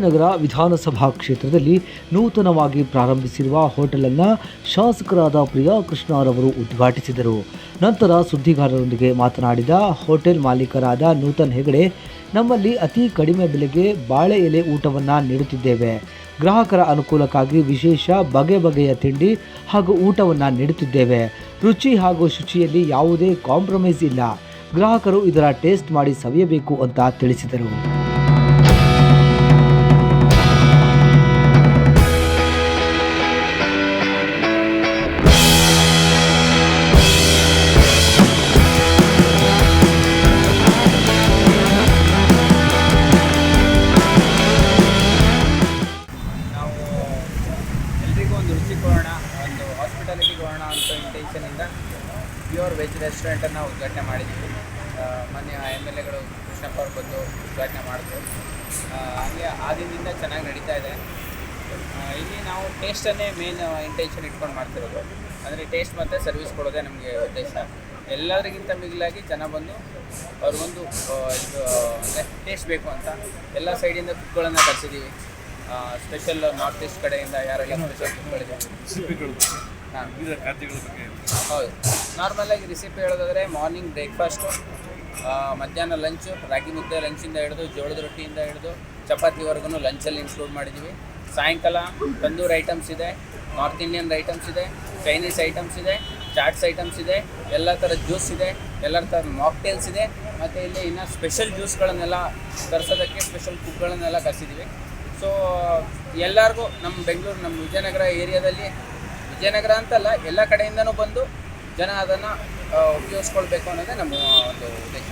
ವಿಜಯನಗರ ವಿಧಾನಸಭಾ ಕ್ಷೇತ್ರದಲ್ಲಿ ನೂತನವಾಗಿ ಪ್ರಾರಂಭಿಸಿರುವ ಹೋಟೆಲನ್ನು ಶಾಸಕರಾದ ಪ್ರಿಯಾ ಕೃಷ್ಣರವರು ಉದ್ಘಾಟಿಸಿದರು. ನಂತರ ಸುದ್ದಿಗಾರರೊಂದಿಗೆ ಮಾತನಾಡಿದ ಹೋಟೆಲ್ ಮಾಲೀಕರಾದ ನೂತನ್ ಹೆಗಡೆ, ನಮ್ಮಲ್ಲಿ ಅತಿ ಕಡಿಮೆ ಬೆಲೆಗೆ ಬಾಳೆ ಎಲೆ ಊಟವನ್ನು ನೀಡುತ್ತಿದ್ದೇವೆ. ಗ್ರಾಹಕರ ಅನುಕೂಲಕ್ಕಾಗಿ ವಿಶೇಷ ಬಗೆ ಬಗೆಯ ತಿಂಡಿ ಹಾಗೂ ಊಟವನ್ನು ನೀಡುತ್ತಿದ್ದೇವೆ. ರುಚಿ ಹಾಗೂ ಶುಚಿಯಲ್ಲಿ ಯಾವುದೇ ಕಾಂಪ್ರಮೈಸ್ ಇಲ್ಲ. ಗ್ರಾಹಕರು ಇದರ ಟೇಸ್ಟ್ ಮಾಡಿ ಸವಿಯಬೇಕು ಅಂತ ತಿಳಿಸಿದರು. ಕೊಡೋಣ ಒಂದು ಹಾಸ್ಪಿಟಾಲಿಟಿಗೆ ಹೋಗೋಣ ಅಂತ ಇಂಟೆನ್ಷನಿಂದ ಪ್ಯೂರ್ ವೆಜ್ ರೆಸ್ಟೋರೆಂಟನ್ನು ಉದ್ಘಾಟನೆ ಮಾಡಿದ್ದೀವಿ ಮೊನ್ನೆ ಎಂ ಎಲ್ ಎಗಳು ಕೃಷ್ಣಪ್ಪ ಅವ್ರು ಬಂದು ಉದ್ಘಾಟನೆ ಮಾಡಿದ್ರು. ಹಾಗೆ ಆ ದಿನದಿಂದ ಚೆನ್ನಾಗಿ ನಡೀತಾ ಇದೆ. ಇಲ್ಲಿ ನಾವು ಟೇಸ್ಟನ್ನೇ ಮೇನ್ ಇಂಟೆನ್ಷನ್ ಇಟ್ಕೊಂಡು ಮಾಡ್ತಿರೋದು. ಅಂದರೆ ಟೇಸ್ಟ್ ಮತ್ತು ಸರ್ವಿಸ್ ಕೊಡೋದೇ ನಮಗೆ ಉದ್ದೇಶ. ಎಲ್ಲದಕ್ಕಿಂತ ಮಿಗಿಲಾಗಿ ಜನ ಬಂದು ಅವ್ರಿಗೊಂದು ಇದು ಟೇಸ್ಟ್ ಬೇಕು ಅಂತ ಎಲ್ಲ ಸೈಡಿಂದ ಕುಕ್ಗಳನ್ನು ಕರೆಸಿದ್ದೀವಿ ಸ್ಪೆಷಲ್ ನಾರ್ತ್ ಈಸ್ಟ್ ಕಡೆಯಿಂದ ಯಾರೆಲ್ಲ ಸ್ಪೆಷಲ್ ಆಗಿ ರೆಸಿಪಿಗಳು ಹಾಂ. ವಿವಿಧ ಖಾದ್ಯಗಳ ಬಗ್ಗೆ ಹೌದು. ನಾರ್ಮಲಾಗಿ ರೆಸಿಪಿ ಹೇಳೋದಾದ್ರೆ ಮಾರ್ನಿಂಗ್ ಬ್ರೇಕ್ಫಾಸ್ಟು ಮಧ್ಯಾಹ್ನ ಲಂಚು ರಾಗಿ ಮುದ್ದೆ ಲಂಚಿಂದ ಹಿಡಿದು ಜೋಳದ ರೊಟ್ಟಿಯಿಂದ ಹಿಡಿದು ಚಪಾತಿವರೆಗೂ ಲಂಚಲ್ಲಿ ಇನ್ಕ್ಲೂಡ್ ಮಾಡಿದ್ದೀವಿ ಸಾಯಂಕಾಲ ತಂದೂರ್ ಐಟಮ್ಸ್ ಇದೆ ನಾರ್ತ್ ಇಂಡಿಯನ್ ಐಟಮ್ಸ್ ಇದೆ ಚೈನೀಸ್ ಐಟಮ್ಸ್ ಇದೆ ಚಾಟ್ಸ್ ಐಟಮ್ಸ್ ಇದೆ ಎಲ್ಲ ಥರ ಜ್ಯೂಸ್ ಇದೆ ಎಲ್ಲ ಥರ ಮಾಕ್ಟೇಲ್ಸ್ ಇದೆ. ಮತ್ತು ಇಲ್ಲಿ ಇನ್ನು ಸ್ಪೆಷಲ್ ಜ್ಯೂಸ್ಗಳನ್ನೆಲ್ಲ ತರಿಸೋದಕ್ಕೆ ಸ್ಪೆಷಲ್ ಕುಕ್ಗಳನ್ನೆಲ್ಲ ಕರೆಸಿದ್ದೀವಿ ಸೊ ಎಲ್ಲರಿಗೂ ನಮ್ಮ ಬೆಂಗಳೂರು ನಮ್ಮ ವಿಜಯನಗರ ಏರಿಯಾದಲ್ಲಿ, ವಿಜಯನಗರ ಅಂತಲ್ಲ, ಎಲ್ಲ ಕಡೆಯಿಂದನೂ ಬಂದು ಜನ ಅದನ್ನು ಉಪಯೋಗಿಸ್ಕೊಳ್ಬೇಕು ಅನ್ನೋದೇ ನಮ್ಮ ಒಂದು ಉದ್ದೇಶ.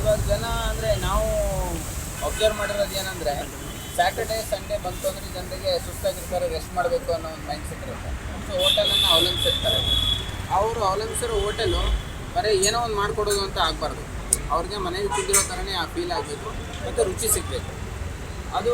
ಇವಾಗ ಜನ ಅಂದರೆ ನಾವು ಅಬ್ಸರ್ವ್ ಮಾಡಿರೋದು ಏನಂದರೆ ಸ್ಯಾಟರ್ಡೇ ಸಂಡೇ ಬಂತು ಅಂದರೆ ಜನರಿಗೆ ಸುಸ್ತಾಗಿರ್ತಾರೆ ರೆಸ್ಟ್ ಮಾಡಬೇಕು ಅನ್ನೋ ಒಂದು ಮೈಂಡ್ ಸೆಟ್ ಇರುತ್ತೆ ಸೊ ಹೋಟೆಲನ್ನು ಅವಲಂಬಿಸಿರ್ತಾರೆ ಅವರು ಅವಲಂಬಿಸಿರೋ ಹೋಟೆಲು ಬರೀ ಏನೋ ಒಂದು ಮಾಡಿಕೊಡೋದು ಅಂತ ಆಗಬಾರ್ದು. ಅವ್ರಿಗೆ ಮನೆಗೆ ತಿಂದಿರೋ ಥರನೇ ಆ ಫೀಲ್ ಆಗಬೇಕು. ಮತ್ತು ರುಚಿ ಸಿಗಬೇಕು. ಅದು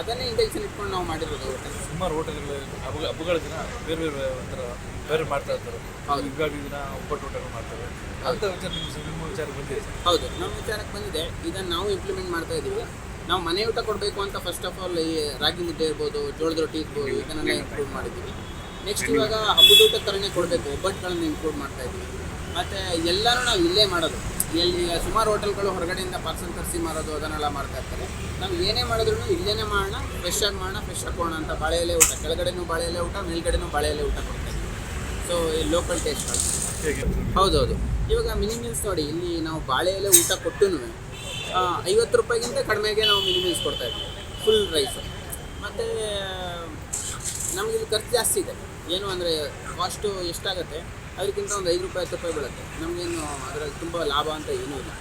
ಅದನ್ನೇ ಇಂಟೆನ್ಷನ್ ಇಟ್ಕೊಂಡು ನಾವು ಮಾಡಿರೋದು ಸುಮಾರು ಹೋಟೆಲ್ಗಳು ಹಬ್ಬ ಹಬ್ಬಗಳ ದಿನ ಬೇರೆ ಬೇರೆ ಒಂಥರ ಬೇರೆ ಮಾಡ್ತಾ ಇರ್ತಾರೆ. ಹೌದು. ಯುಗಾದಿ ದಿನ ಒಬ್ಬಟ್ಟು ಹೋಟೆಲ್ ಮಾಡ್ತಾರೆ. ಅಂತ ವಿಚಾರ ನಿಮ್ಮ ನಿಮ್ಮ ವಿಚಾರ ಬಂದಿದೆ ಹೌದು. ನಮ್ಮ ವಿಚಾರಕ್ಕೆ ಬಂದಿದೆ ಇದನ್ನು ನಾವು ಇಂಪ್ಲಿಮೆಂಟ್ ಮಾಡ್ತಾ ಇದ್ದೀವಿ. ನಾವು ಮನೆ ಊಟ ಕೊಡಬೇಕು ಅಂತ ಫಸ್ಟ್ ಆಫ್ ಆಲ್ ಈ ರಾಗಿ ಮುದ್ದೆ ಇರ್ಬೋದು ಜೋಳದ ರೊಟ್ಟಿ ಇರ್ಬೋದು ಇದನ್ನೆಲ್ಲ ಇಂಪ್ರೂವ್ ಮಾಡಿದ್ದೀವಿ. ನೆಕ್ಸ್ಟ್ ಇವಾಗ ಹಬ್ಬದ ಊಟ ಥರನೇ ಕೊಡಬೇಕು ಒಬ್ಬಟ್ಟುಗಳನ್ನ ಇಂಪ್ರೂವ್ ಮಾಡ್ತಾ ಇದ್ದೀವಿ. ಮತ್ತು ಎಲ್ಲರೂ ನಾವು ಇಲ್ಲೇ ಮಾಡೋದು. ಎಲ್ಲಿ ಸುಮಾರು ಹೋಟೆಲ್ಗಳು ಹೊರಗಡೆಯಿಂದ ಪಾರ್ಸಲ್ ತರಿಸಿ ಮಾರೋದು ಅದನ್ನೆಲ್ಲ ಮಾಡ್ತಾ ಇರ್ತಾರೆ. ನಾವು ಏನೇ ಮಾಡಿದ್ರು ಇಲ್ಲೇನೇ ಮಾಡೋಣ ಫ್ರೆಶ್ ಆಗಿ ಮಾಡೋಣ ಫ್ರೆಶ್ ಆಗಿ ಕೊಡೋಣ ಅಂತ ಬಾಳೆ ಎಲೆ ಊಟ. ಕೆಳಗಡೆನೂ ಬಾಳೆ ಎಲೆ ಊಟ ಮೇಲ್ಗಡೆನೂ ಬಾಳೆ ಎಲೆ ಊಟ ಕೊಡ್ತಾ ಇದ್ದೀವಿ ಸೊ ಈ ಲೋಕಲ್ ಟೇಸ್ಟ್ಗಳು ಹೌದೌದು. ಇವಾಗ ಮಿನಿ ಮೀಲ್ಸ್ ನೋಡಿ ಇಲ್ಲಿ ನಾವು ಬಾಳೆ ಎಲೆ ಊಟ ಕೊಟ್ಟು ಐವತ್ತು ರೂಪಾಯಿಗಿಂತ ಕಡಿಮೆಗೆ ನಾವು ಮಿನಿ ಮೀಲ್ಸ್ ಕೊಡ್ತಾ ಇದ್ವಿ. ಫುಲ್ ರೈಸ್ ಮತ್ತು ನಮಗೆ ಇಲ್ಲಿ ಖರ್ಚು ಜಾಸ್ತಿ ಇದೆ. ಏನು ಅಂದರೆ ಕಾಸ್ಟು ಎಷ್ಟಾಗುತ್ತೆ? ಅದಕ್ಕಿಂತ ಒಂದು ಐದು ರೂಪಾಯಿ ಹತ್ತು ರೂಪಾಯಿ ಬೀಳುತ್ತೆ. ನಮಗೇನು ಅದರಲ್ಲಿ ತುಂಬ ಲಾಭ ಅಂತ ಏನೂ ಇಲ್ಲ.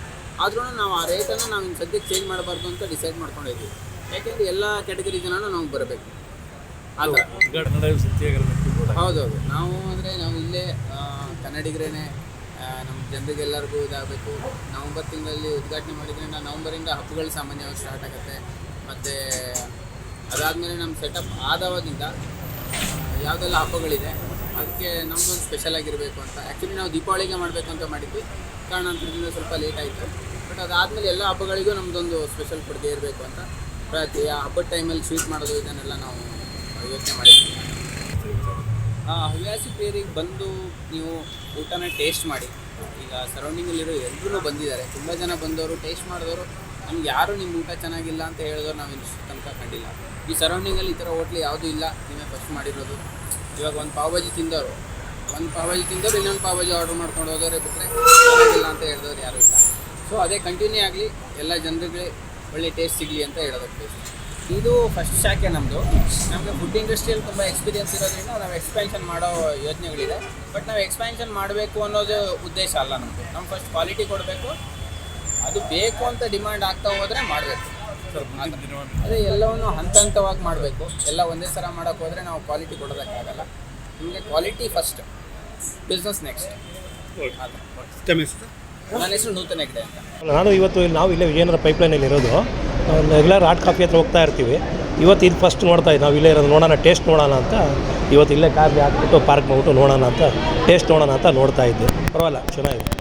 ಆದ್ರೂ ನಾವು ಆ ರೇಟನ್ನು ನಾವು ಇನ್ನು ಸದ್ಯಕ್ಕೆ ಚೇಂಜ್ ಮಾಡಬಾರ್ದು ಅಂತ ಡಿಸೈಡ್ ಮಾಡ್ಕೊಂಡಿದ್ದೀವಿ. ಯಾಕೆಂದರೆ ಎಲ್ಲ ಕ್ಯಾಟಗರಿ ಜನನೂ ನಾವು ಬರಬೇಕು. ಅಲ್ಲ ಹೌದೌದು. ನಾವು ಅಂದರೆ ನಾವು ಇಲ್ಲೇ ಕನ್ನಡಿಗರೇ ಕನ್ನಡಿಗರೇನೆ ನಮ್ಮ ಜನರಿಗೆಲ್ಲರಿಗೂ ಇದಾಗಬೇಕು. ನವಂಬರ್ ತಿಂಗಳಲ್ಲಿ ಉದ್ಘಾಟನೆ ಮಾಡಿದ್ರಿಂದ ನವಂಬರಿಂದ ಹಬ್ಬಗಳು ಸಾಮಾನ್ಯವಾಗಿ ಸ್ಟಾರ್ಟ್ ಆಗುತ್ತೆ. ಮತ್ತು ಅದಾದಮೇಲೆ ನಮ್ಮ ಸೆಟಪ್ ಆದವಾಗಿಂದ ಯಾವುದೆಲ್ಲ ಹಬ್ಬಗಳಿದೆ ಅದಕ್ಕೆ ನಮ್ಮದೊಂದು ಸ್ಪೆಷಲ್ ಆಗಿರಬೇಕು ಅಂತ. ಆ್ಯಕ್ಚುಲಿ ನಾವು ದೀಪಾವಳಿಗೆ ಮಾಡಬೇಕು ಅಂತ ಮಾಡಿದ್ವಿ. ಕಾರಣಾಂತರದಿಂದ ಸ್ವಲ್ಪ ಲೇಟ್ ಆಯಿತು. ಬಟ್ ಅದಾದಮೇಲೆ ಎಲ್ಲ ಹಬ್ಬಗಳಿಗೂ ನಮ್ಮದೊಂದು ಸ್ಪೆಷಲ್ ಕೊಡದೆ ಇರಬೇಕು ಅಂತ ಪ್ರತಿ ಆ ಹಬ್ಬದ ಟೈಮಲ್ಲಿ ಸ್ವೀಟ್ ಮಾಡೋದು ಇದನ್ನೆಲ್ಲ ನಾವು ಯೋಚನೆ ಮಾಡಿದ್ವಿ. ಆ, ಹವ್ಯಾಸಿ ಪ್ರಿಯರಿಗೆ ಬಂದು ನೀವು ಊಟನ ಟೇಸ್ಟ್ ಮಾಡಿ. ಈಗ ಸರೌಂಡಿಂಗಲ್ಲಿರೋ ಎಲ್ಲರೂ ಬಂದಿದ್ದಾರೆ. ತುಂಬ ಜನ ಬಂದವರು ಟೇಸ್ಟ್ ಮಾಡಿದವರು. ನಮ್ಗೆ ಯಾರು ನಿಮ್ಮ ಊಟ ಚೆನ್ನಾಗಿಲ್ಲ ಅಂತ ಹೇಳಿದ್ರು ನಾವು ಇಷ್ಟು ತನಕ ಕಂಡಿಲ್ಲ. ಈ ಸರೌಂಡಿಂಗಲ್ಲಿ ಈ ಥರ ಹೋಟ್ಲ್ ಯಾವುದೂ ಇಲ್ಲ, ನೀವೇ ಫಸ್ಟ್ ಮಾಡಿರೋದು. ಇವಾಗ ಒಂದು ಪಾವ್ ಭಾಜಿ ತಿಂದವರು, ಒಂದು ಪಾವ್ ಭಾಜಿ ತಿಂದವರು ಇನ್ನೊಂದು ಪಾವ್ ಭಾಜಿ ಆರ್ಡ್ರ್ ಮಾಡ್ಕೊಂಡು ಹೋದವರೇ ಬಿಟ್ಟರೆ ಚೆನ್ನಾಗಿಲ್ಲ ಅಂತ ಹೇಳಿದವ್ರು ಯಾರೂ ಇಲ್ಲ. ಸೊ ಅದೇ ಕಂಟಿನ್ಯೂ ಆಗಲಿ, ಎಲ್ಲ ಜನರಿಗೆ ಒಳ್ಳೆ ಟೇಸ್ಟ್ ಸಿಗಲಿ ಅಂತ ಹೇಳೋದಕ್ಕೆ ಇದು ಫಸ್ಟ್ ಶಾಖೆ ನಮ್ಮದು ನಮಗೆ ಫುಡ್ ಇಂಡಸ್ಟ್ರಿಯಲ್ಲಿ ತುಂಬ ಎಕ್ಸ್ಪೀರಿಯನ್ಸ್ ಇರೋದ್ರಿಂದ ನಾವು ಎಕ್ಸ್ಪ್ಯಾನ್ಷನ್ ಮಾಡೋ ಯೋಜನೆಗಳಿದೆ. ಬಟ್ ನಾವು ಎಕ್ಸ್ಪ್ಯಾನ್ಷನ್ ಮಾಡಬೇಕು ಅನ್ನೋದು ಉದ್ದೇಶ ಅಲ್ಲ ನಮಗೆ ನಾವು ಫಸ್ಟ್ ಕ್ವಾಲಿಟಿ ಕೊಡಬೇಕು ಅದು ಬೇಕು ಅಂತ ಡಿಮ್ಯಾಂಡ್ ಆಗ್ತಾ ಹೋದರೆ ಮಾಡಬೇಕು. ಅದೇ ಎಲ್ಲವನ್ನು ಹಂತ ಹಂತವಾಗಿ ಮಾಡಬೇಕು. ಎಲ್ಲ ಒಂದೇ ಸಲ ಮಾಡೋಕ್ಕೆ ಹೋದರೆ ನಾವು ಕ್ವಾಲಿಟಿ ಕೊಡೋದಕ್ಕಾಗಲ್ಲ. ನಿಮಗೆ ಕ್ವಾಲಿಟಿ ಫಸ್ಟ್ ಬಿಸ್ನೆಸ್ ನೆಕ್ಸ್ಟ್ ನನ್ನ ಹೆಸರು ನೂತನ ಹೆಗ್ಡೆ ಅಂತ. ನಾನು ಇವತ್ತು ಇಲ್ಲಿ- ನಾವು ಇಲ್ಲೇ ವಿಜಯನಗರ ಪೈಪ್ಲೈನಲ್ಲಿ ಇರೋದು. ರೆಗ್ಯುಲರ್ ಹಾಟ್ ಕಾಫಿ ಹತ್ರ ಹೋಗ್ತಾ ಇರ್ತೀವಿ. ಇವತ್ತು ಇದು ಫಸ್ಟ್ ನೋಡ್ತಾ ಇದ್ದೀವಿ ನಾವು ಇಲ್ಲೇ ಇರೋದು ನೋಡೋಣ ಟೇಸ್ಟ್ ನೋಡೋಣ ಅಂತ. ಇವತ್ತು ಇಲ್ಲೇ ಕಾಫಿ ಹಾಕ್ಬಿಟ್ಟು ಪಾರ್ಕ್ ಮಾಡ್ಬಿಟ್ಟು ನೋಡೋಣ ಅಂತ ಟೇಸ್ಟ್ ನೋಡೋಣ ಅಂತ ನೋಡ್ತಾ ಇದ್ದೆ. ಪರವಾಗಿಲ್ಲ ಚೆನ್ನಾಗಿದೆ.